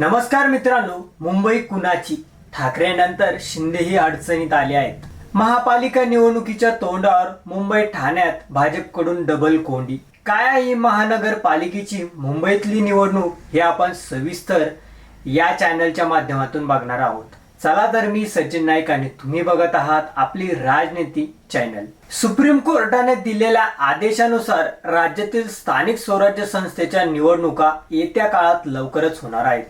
नमस्कार मित्रांनो मुंबई कुणाची? ठाकरेनंतर शिंदेही अडचणीत आले आहेत. महापालिका निवडणुकीच्या तोंडावर मुंबई ठाण्यात भाजपकडून डबल कोंडी. काय आहे ही महानगरपालिकेची मुंबईतली निवडणूक हे आपण सविस्तर या चॅनलच्या माध्यमातून बघणार आहोत. चला तर मी सचिन नाईक आणि तुम्ही बघत आहात आपली राजनीती चॅनल सुप्रीम कोर्टाने दिलेल्या आदेशानुसार राज्यातील स्थानिक स्वराज्य संस्थेच्या निवडणुका येत्या काळात लवकरच होणार आहेत.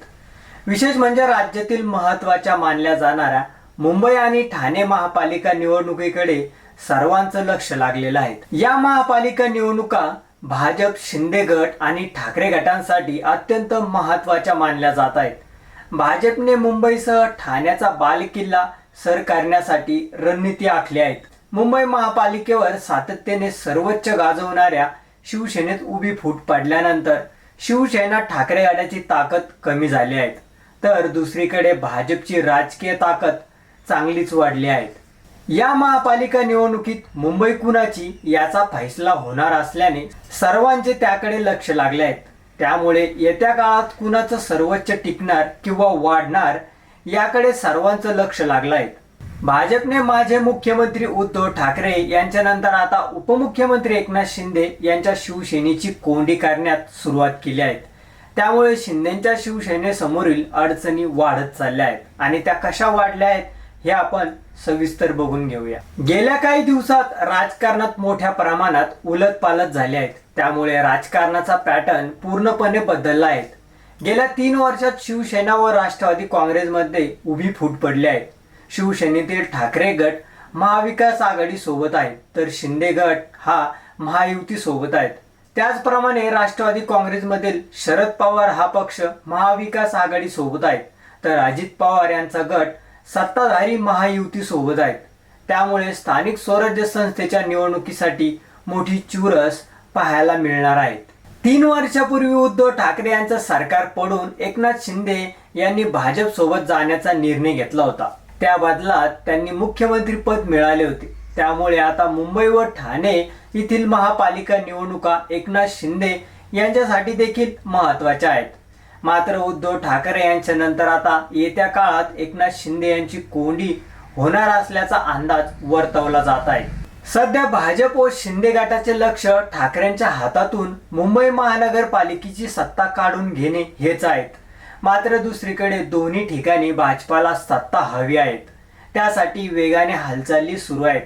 विशेष म्हणजे राज्यातील महत्त्वाच्या मानल्या जाणाऱ्या मुंबई आणि ठाणे महापालिका निवडणुकीकडे सर्वांचं लक्ष लागलेलं आहे. या महापालिका निवडणुका भाजप शिंदे गट आणि ठाकरे गटांसाठी अत्यंत महत्त्वाच्या मानल्या जात आहेत. भाजपने मुंबईसह ठाण्याचा बालकिल्ला सर करण्यासाठी रणनीती आखली आहेत. मुंबई महापालिकेवर सातत्याने सर्वोच्च गाजवणाऱ्या शिवसेनेत उभी फूट पडल्यानंतर शिवसेना ठाकरे गटाची ताकद कमी झाली आहे. तर दुसरीकडे भाजपची राजकीय ताकद चांगलीच वाढली आहे. या महापालिका निवडणुकीत मुंबई कुणाची याचा फैसला होणार असल्याने सर्वांचे त्याकडे लक्ष लागले आहेत. त्यामुळे येत्या काळात कुणाचं सर्वोच्च टिकणार किंवा वाढणार याकडे सर्वांचं लक्ष लागलं आहे. भाजपने माझे मुख्यमंत्री उद्धव ठाकरे यांच्यानंतर आता उपमुख्यमंत्री एकनाथ शिंदे यांच्या शिवसेनेची कोंडी करण्यात सुरुवात केली आहे. त्यामुळे शिंदेच्या शिवसेनेसमोरील अडचणी वाढत चालल्या आहेत. आणि त्या कशा वाढल्या आहेत हे आपण सविस्तर बघून घेऊया. गेल्या काही दिवसात राजकारणात मोठ्या प्रमाणात उलटपालट झाले आहेत. त्यामुळे राजकारणाचा पॅटर्न पूर्णपणे बदलला आहे. गेल्या तीन वर्षात शिवसेना व राष्ट्रवादी काँग्रेसमध्ये उभी फूट पडली आहे. शिवसेनेतील ठाकरे गट महाविकास आघाडी सोबत आहेत तर शिंदे गट हा महायुती सोबत आहेत. त्याचप्रमाणे राष्ट्रवादी काँग्रेसमधील शरद पवार हा पक्ष महाविकास आघाडी सोबत आहेत. तर अजित पवार यांचा गट सत्ताधारी महायुती सोबत आहेत. त्यामुळे स्थानिक स्वराज्य संस्थेच्या निवडणुकीसाठी मोठी चुरस पाहायला मिळणार आहे. तीन वर्षापूर्वी उद्धव ठाकरे यांचं सरकार पडून एकनाथ शिंदे यांनी भाजप सोबत जाण्याचा निर्णय घेतला होता. त्या बदलात त्यांनी मुख्यमंत्री पद मिळाले होते. त्यामुळे आता मुंबई व ठाणे येथील महापालिका निवडणुका एकनाथ शिंदे यांच्यासाठी देखील महत्त्वाच्या आहेत. मात्र उद्धव ठाकरे यांच्या नंतर आता येत्या काळात एकनाथ शिंदे यांची कोंडी होणार असल्याचा अंदाज वर्तवला जात आहे. सध्या भाजप व शिंदे गटाचे लक्ष ठाकरेंच्या हातातून मुंबई महानगरपालिकेची सत्ता काढून घेणे हेच आहेत. मात्र दुसरीकडे दोन्ही ठिकाणी भाजपाला सत्ता हवी आहेत. त्यासाठी वेगाने हालचाली सुरू आहेत.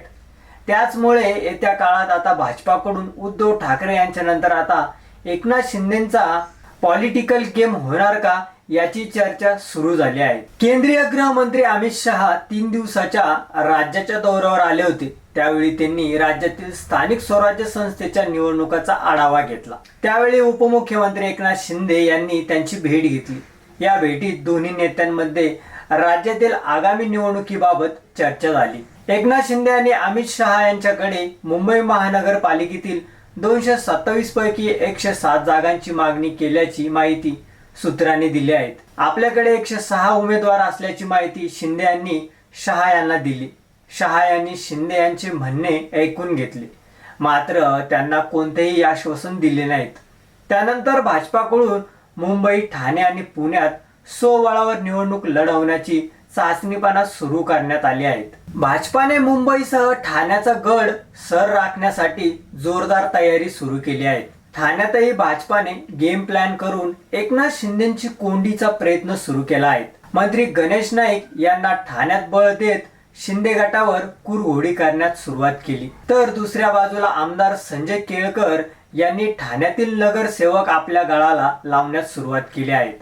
त्याचमुळे येत्या काळात आता भाजपाकडून उद्धव ठाकरे यांच्या नंतर आता एकनाथ शिंदेचा पॉलिटिकल गेम होणार का याची चर्चा सुरू झाली आहे. केंद्रीय गृहमंत्री अमित शहा तीन दिवसाच्या राज्याच्या दौऱ्यावर आले होते. त्यावेळी त्यांनी राज्यातील स्थानिक स्वराज्य संस्थेच्या निवडणुकाचा आढावा घेतला. त्यावेळी उपमुख्यमंत्री एकनाथ शिंदे यांनी त्यांची भेट घेतली. या भेटीत दोन्ही नेत्यांमध्ये राज्यातील आगामी निवडणुकीबाबत चर्चा झाली. एकनाथ शिंदे आणि अमित शहा यांच्याकडे मुंबई महानगरपालिकेतील दोनशे सत्तावीस पैकी एकशे सात जागांची मागणी केल्याची माहिती सूत्रांनी दिली आहेत. आपल्याकडे एकशे सहा उमेदवार असल्याची माहिती शिंदे यांनी शहा यांना दिली. शहा यांनी शिंदे यांचे म्हणणे ऐकून घेतले. मात्र त्यांना कोणतेही आश्वासन दिले नाहीत. त्यानंतर भाजपाकडून मुंबई ठाणे आणि पुण्यात सोवळावर निवडणूक लढवण्याची चाचणीपणा सुरू करण्यात आली आहेत. भाजपाने मुंबईसह ठाण्याचा गड सर राखण्यासाठी जोरदार तयारी सुरू केली आहे. ठाण्यातही भाजपाने गेम प्लॅन करून एकनाथ शिंदेची कोंडीचा प्रयत्न सुरू केला आहे. मंत्री गणेश नाईक यांना ठाण्यात बळ देत शिंदे गटावर कुरघोडी करण्यात सुरुवात केली. तर दुसऱ्या बाजूला आमदार संजय केळकर यांनी ठाण्यातील नगरसेवक आपल्या गळाला लावण्यास सुरुवात केली आहेत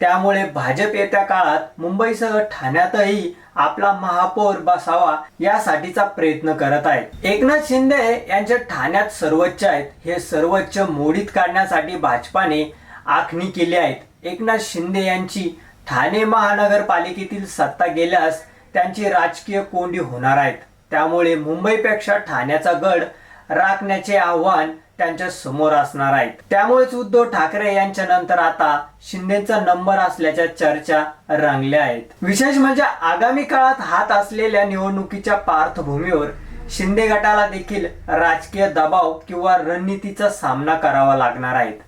त्यामुळे भाजप येत्या काळात मुंबईसह ठाण्यातही आपला महापौर बसावा यासाठीचा प्रयत्न करत आहेत. एकनाथ शिंदे यांच्या ठाण्यात सर्वोच्च आहेत. हे सर्वोच्च मोडीत काढण्यासाठी भाजपाने आखणी केली आहेत. एकनाथ शिंदे यांची ठाणे महानगरपालिकेतील सत्ता गेल्यास त्यांची राजकीय कोंडी होणार आहेत. त्यामुळे मुंबईपेक्षा ठाण्याचा गड राखण्याचे आव्हान त्यांच्यासमोर असणार आहेत. त्यामुळेच उद्धव ठाकरे यांच्या नंतर आता शिंदेचा नंबर असल्याच्या चर्चा रंगल्या आहेत. विशेष म्हणजे आगामी काळात हात असलेल्या निवडणुकीच्या पार्श्वभूमीवर शिंदे गटाला देखील राजकीय दबाव किंवा रणनीतीचा सामना करावा लागणार आहेत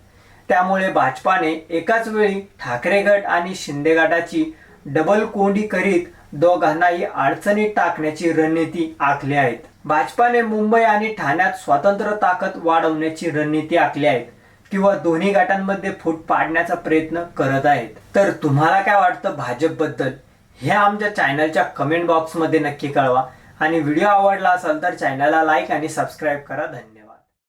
त्यामुळे भाजपाने एकाच वेळी ठाकरे गट आणि शिंदे गटाची डबल कोंडी करीत दोघांनाही अडचणीत टाकण्याची रणनीती आखली आहेत. भाजपाने मुंबई आणि ठाण्यात स्वतंत्र ताकद वाढवण्याची रणनीती आखली आहेत किंवा दोन्ही गटांमध्ये फूट पाडण्याचा प्रयत्न करत आहेत. तर तुम्हाला काय वाटतं भाजपबद्दल? हे आमच्या चॅनलच्या कमेंट बॉक्समध्ये नक्की कळवा. आणि व्हिडिओ आवडला असेल तर चॅनलला लाईक आणि सबस्क्राईब करा. धन्यवाद.